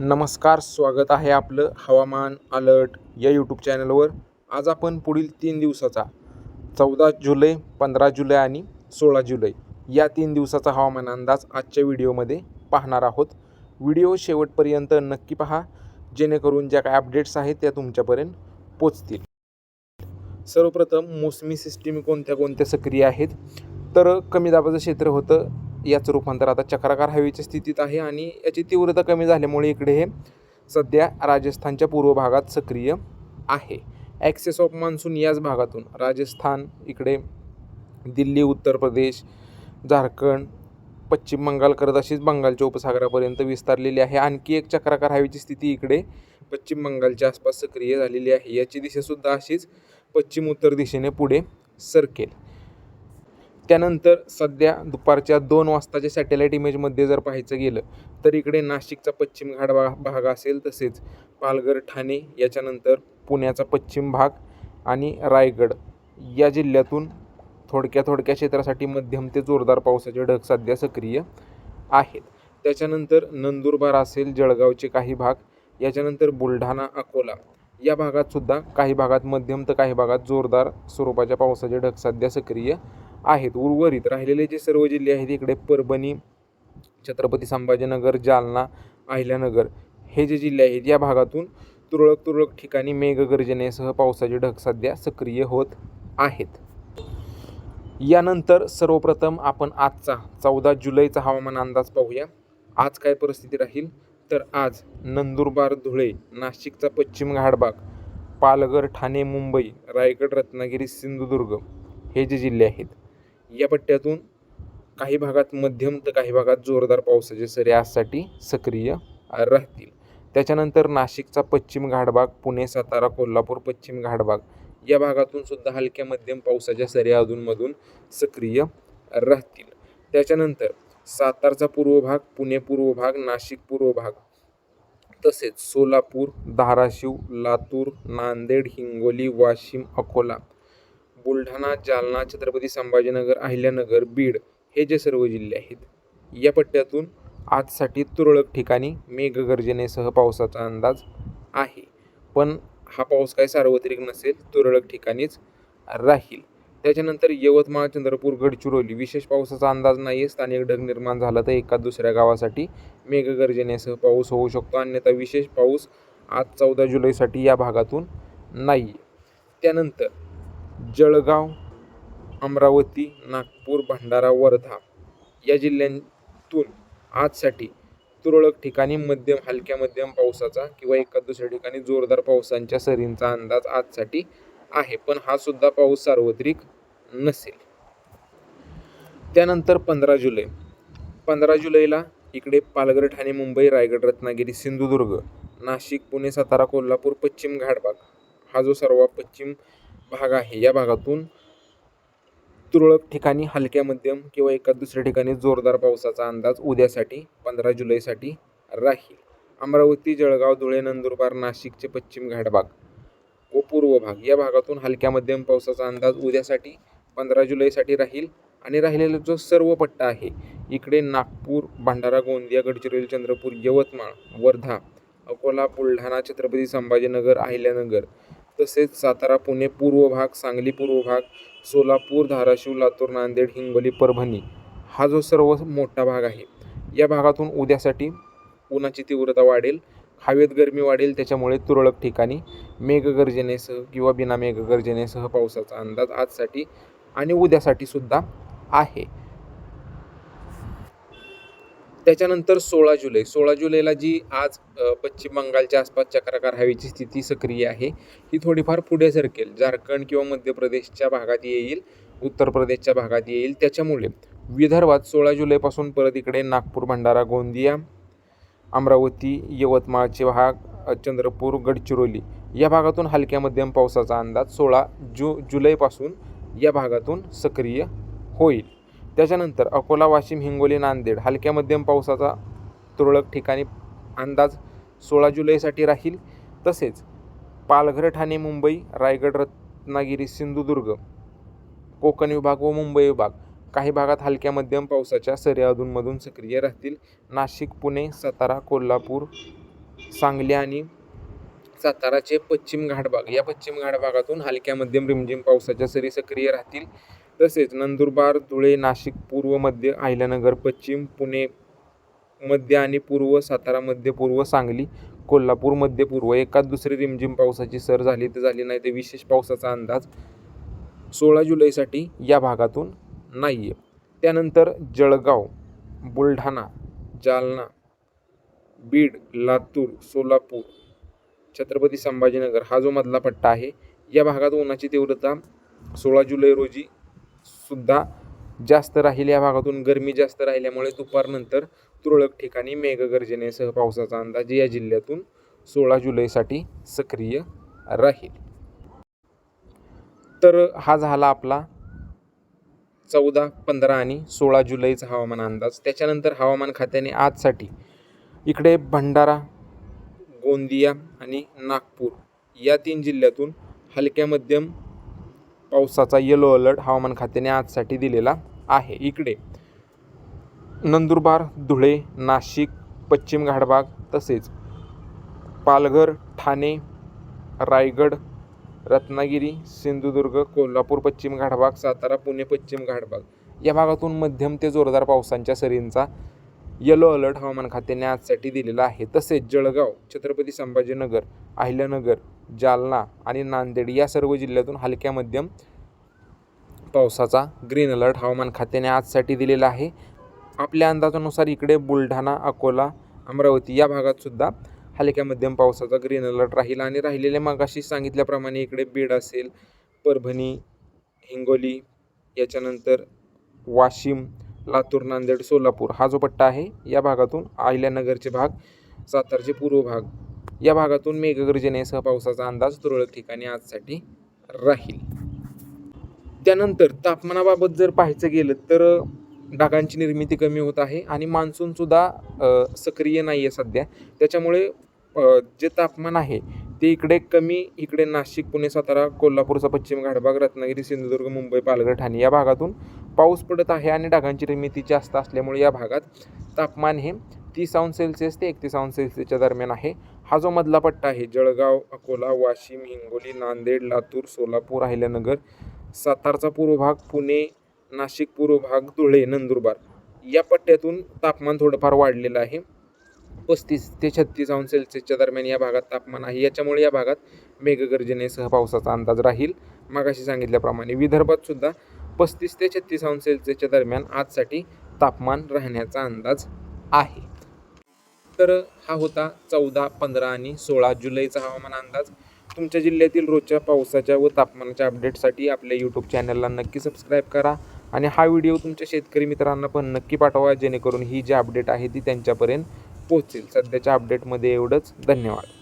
नमस्कार स्वागत आहे आपलं हवामान अलर्ट या यूट्यूब चॅनलवर. आज आपण पुढील तीन दिवसाचा चौदा जुलै पंधरा जुलै आणि सोळा जुलै या तीन दिवसाचा हवामान अंदाज आजच्या व्हिडिओमध्ये पाहणार आहोत. व्हिडिओ शेवटपर्यंत नक्की पहा जेणेकरून ज्या काही अपडेट्स आहेत त्या तुमच्यापर्यंत पोचतील. सर्वप्रथम मोसमी सिस्टीम कोणत्या कोणत्या सक्रिय आहेत? तर कमी दाबाचं क्षेत्र होतं. याचं रूपांतर आता चक्राकार हवेच्या स्थितीत आहे आणि याची तीव्रता कमी झाल्यामुळे इकडे हे सध्या राजस्थानच्या पूर्व भागात सक्रिय आहे. ॲक्सेस ऑफ मान्सून याच भागातून राजस्थान इकडे दिल्ली उत्तर प्रदेश झारखंड पश्चिम बंगाल करत अशीच बंगालच्या उपसागरापर्यंत विस्तारलेली आहे. आणखी एक चक्राकार हवेची स्थिती इकडे पश्चिम बंगालच्या आसपास सक्रिय झालेली आहे. याची दिशासुद्धा अशीच पश्चिम उत्तर दिशेने पुढे सरकेल. त्यानंतर सध्या दुपारच्या दोन वाजताच्या सॅटेलाईट इमेजमध्ये जर पाहायचं गेलं तर इकडे नाशिकचा पश्चिम घाट भा भाग असेल तसेच पालघर ठाणे याच्यानंतर पुण्याचा पश्चिम भाग आणि रायगड या जिल्ह्यातून थोडक्या थोडक्या क्षेत्रासाठी मध्यम ते जोरदार पावसाचे ढग सध्या सक्रिय आहेत. त्याच्यानंतर नंदुरबार असेल जळगावचे काही भाग याच्यानंतर बुलढाणा अकोला. या भागात सुद्धा काही भागात मध्यम तर काही भागात जोरदार स्वरूपाच्या पावसाचे ढग सध्या सक्रिय आहेत. उर्वरित राहिलेले जे सर्व जिल्हे आहेत इकडे परभणी छत्रपती संभाजीनगर जालना अहिल्यानगर हे जे जिल्हे आहेत या भागातून तुरळक तुरळक ठिकाणी मेघगर्जनेसह पावसाचे ढग सध्या सक्रिय होत आहेत. यानंतर सर्वप्रथम आपण आजचा चौदा जुलैचा हवामान अंदाज पाहूया. आज काय परिस्थिती राहील? तर आज नंदुरबार धुळे नाशिकचा पश्चिम घाटभाग पालघर ठाणे मुंबई रायगड रत्नागिरी सिंधुदुर्ग हे जे जिल्हे आहेत या पट्ट्यातून काही भागात मध्यम तर काही भागात जोरदार पावसाचे सरी आजसाठी सक्रिय राहतील. त्याच्यानंतर नाशिकचा पश्चिम घाटभाग पुणे सातारा कोल्हापूर पश्चिम घाटभाग या भागातून सुद्धा हलक्या मध्यम पावसाच्या सरी अधूनमधून सक्रिय राहतील. त्याच्यानंतर सातारचा पूर्व भाग पुणे पूर्व भाग नाशिक पूर्व भाग. तसेच सोलापूर धाराशिव लातूर नांदेड हिंगोली वाशिम अकोला बुलढाणा जालना छत्रपती संभाजीनगर अहिल्यानगर बीड हे जे सर्व जिल्हे आहेत या पट्ट्यातून आजसाठी तुरळक ठिकाणी मेघगर्जनेसह पावसाचा अंदाज आहे. पण हा पाऊस काही सार्वत्रिक नसेल तुरळक ठिकाणीच राहील. त्याच्यानंतर यवतमाळ चंद्रपूर गडचिरोली विशेष पावसाचा अंदाज नाही आहे स्थानिक ढग निर्माण झाला तर एका दुसऱ्या गावासाठी मेघगर्जनेसह पाऊस होऊ शकतो. अन्यथा विशेष पाऊस आज चौदा जुलैसाठी या भागातून नाही आहे त्यानंतर जळगाव अमरावती नागपूर भंडारा वर्धा या जिल्ह्यांतून आजसाठी तुरळक ठिकाणी मध्यम हलक्या मध्यम पावसाचा किंवा एका दुसऱ्या ठिकाणी जोरदार पावसांच्या सरींचा अंदाज आजसाठी आहे पण हा सुद्धा पाऊस सार्वत्रिक नसेल. त्यानंतर पंधरा जुलै. पंधरा जुलैला इकडे पालघर ठाणे मुंबई रायगड रत्नागिरी सिंधुदुर्ग नाशिक पुणे सातारा कोल्हापूर पश्चिम घाटभाग हा जो सर्व पश्चिम भाग आहे या भागातून तुरळक ठिकाणी हलक्या मध्यम किंवा एका दुसऱ्या ठिकाणी जोरदार पावसाचा अंदाज उद्यासाठी पंधरा जुलैसाठी राहील. अमरावती जळगाव धुळे नंदुरबार नाशिकचे पश्चिम घाटभाग व पूर्व भाग या भागातून हलक्या मध्यम पावसाचा अंदाज उद्यासाठी पंधरा जुलैसाठी राहील आणि राहिलेला जो सर्व पट्टा आहे इकडे नागपूर भंडारा गोंदिया गडचिरोली चंद्रपूर यवतमाळ वर्धा अकोला बुलढाणा छत्रपती संभाजीनगर अहिल्यानगर तसेच सातारा पुणे पूर्व भाग सांगली पूर्व भाग सोलापूर धाराशिव लातूर नांदेड हिंगोली परभणी हा जो सर्व मोठा भाग आहे या भागातून उद्यासाठी उन्हाची तीव्रता वाढेल हवेत गरमी वाढेल त्याच्यामुळे तुरळक ठिकाणी मेघगर्जनेसह किंवा बिना मेघगर्जनेसह पावसाचा अंदाज आजसाठी आणि उद्यासाठी सुद्धा आहे. त्याच्यानंतर सोळा जुलै. सोळा जुलैला जी आज पश्चिम बंगालच्या आसपास चक्राकार हवेची स्थिती सक्रिय आहे ही थोडीफार पुढे सरकेल. झारखंड किंवा मध्य प्रदेशच्या भागात येईल उत्तर प्रदेशच्या भागात येईल. त्याच्यामुळे विदर्भात सोळा जुलैपासून परत इकडे नागपूर भंडारा गोंदिया अमरावती यवतमाळचे भाग चंद्रपूर गडचिरोली या भागातून हलक्या मध्यम पावसाचा अंदाज सोळा जु जुलैपासून या भागातून सक्रिय होईल. त्याच्यानंतर अकोला वाशिम हिंगोली नांदेड हलक्या मध्यम पावसाचा तुरळक ठिकाणी अंदाज सोळा जुलैसाठी राहील. तसेच पालघर ठाणे मुंबई रायगड रत्नागिरी सिंधुदुर्ग कोकण विभाग व मुंबई विभाग काही भागात हलक्या मध्यम पावसाच्या सरी अधूनमधून सक्रिय राहतील. नाशिक पुणे सातारा कोल्हापूर सांगली आणि साताराचे पश्चिम घाट भाग या पश्चिम घाट भागातून हलक्या मध्यम रिमझिम पावसाच्या सरी सक्रिय राहतील. तसेच नंदुरबार धुळे नाशिक पूर्व मध्य अहिल्यानगर पश्चिम पुणे मध्य आणि पूर्व सातारा मध्य पूर्व सांगली कोल्हापूर मध्य पूर्व. एकाच दुसरी रिमझिम पावसाची सर झाली तर झाली नाही ते विशेष पावसाचा अंदाज सोळा जुलैसाठी या भागातून नाही आहे त्यानंतर जळगाव बुलढाणा जालना बीड लातूर सोलापूर छत्रपती संभाजीनगर हा जो मधला पट्टा आहे या भागात उन्हाची तीव्रता सोळा जुलै रोजी सुद्धा जास्त राहील. या भागातून गरमी जास्त राहिल्यामुळे दुपारनंतर तुरळक ठिकाणी मेघगर्जनेसह पावसाचा अंदाज या जिल्ह्यातून सोळा जुलैसाठी सक्रिय राहील. तर हा झाला आपला चौदा पंधरा आणि सोळा जुलैचा हवामान अंदाज. त्याच्यानंतर हवामान खात्याने आजसाठी इकडे भंडारा गोंदिया आणि नागपूर या तीन जिल्ह्यातून हलक्या मध्यम पावसाचा येलो अलर्ट हवामान खात्याने आजसाठी दिलेला आहे. इकडे नंदुरबार धुळे नाशिक पश्चिम घाटभाग तसेच पालघर ठाणे रायगड रत्नागिरी सिंधुदुर्ग कोल्हापूर पश्चिम घाटभाग सातारा पुणे पश्चिम घाटभाग या भागातून मध्यम ते जोरदार पावसांच्या सरींचा येलो अलर्ट हवामान खात्याने आजसाठी दिलेला आहे. तसेच जळगाव छत्रपती संभाजीनगर अहिल्यानगर जालना आणि नांदेड या सर्व जिल्ह्यातून हलक्या मध्यम पावसाचा ग्रीन अलर्ट हवामान खात्याने आजसाठी दिलेला आहे. आपल्या अंदाजानुसार इकडे बुलढाणा अकोला अमरावती या भागात सुद्धा हलक्या मध्यम पावसाचा ग्रीन अलर्ट राहील आणि राहिलेल्या मागाशी सांगितल्याप्रमाणे इकडे बीड असेल परभणी हिंगोली याच्यानंतर वाशिम लातूर नांदेड सोलापूर हा जो पट्टा आहे या भागातून अहिल्यानगरचे भाग सातारचे पूर्व भाग या भागातून मेघगर्जनेसह पावसाचा अंदाज तुरळक ठिकाणी आजसाठी राहील. त्यानंतर तापमानाबाबत जर पाहायचं गेलं तर ढगांची निर्मिती कमी होत आहे आणि मान्सूनसुद्धा सक्रिय नाही आहे सध्या. त्याच्यामुळे जे तापमान आहे ते इकडे कमी इकडे नाशिक पुणे सातारा कोल्हापूरचा पश्चिम घाटभाग रत्नागिरी सिंधुदुर्ग मुंबई पालघर ठाणे या भागातून पाऊस पडत आहे आणि ढगांची निर्मिती जास्त असल्यामुळे या भागात तापमान हे तीस अंश सेल्सिअस ते एकतीस अंश सेल्सिअसच्या दरम्यान आहे. हा जो मधला पट्टा आहे जळगाव अकोला वाशिम हिंगोली नांदेड लातूर सोलापूर अहिल्यानगर सातारचा पूर्व भाग पुणे नाशिक पूर्व भाग धुळे नंदुरबार या पट्ट्यातून तापमान थोडंफार वाढलेलं आहे. पस्तीस ते छत्तीस अंश सेल्सिअसच्या दरम्यान या भागात तापमान आहे. याच्यामुळे या भागात मेघगर्जनेसह पावसाचा अंदाज राहील. मागाशी सांगितल्याप्रमाणे विदर्भात सुद्धा पस्तीस ते छत्तीस अंश सेल्सिअसच्या दरम्यान आजसाठी तापमान राहण्याचा अंदाज आहे. तर हा होता चौदा पंधरा आणि सोळा जुलैचा हवामान अंदाज. तुमच्या जिल्ह्यातील रोजच्या पावसाच्या व तापमानाच्या अपडेटसाठी आपल्या यूट्यूब चॅनलला नक्की सबस्क्राईब करा आणि हा व्हिडिओ तुमच्या शेतकरी मित्रांना पण नक्की पाठवा जेणेकरून ही जी अपडेट आहे ती त्यांच्यापर्यंत पोहोचेल. सध्याच्या अपडेटमध्ये एवढंच. धन्यवाद.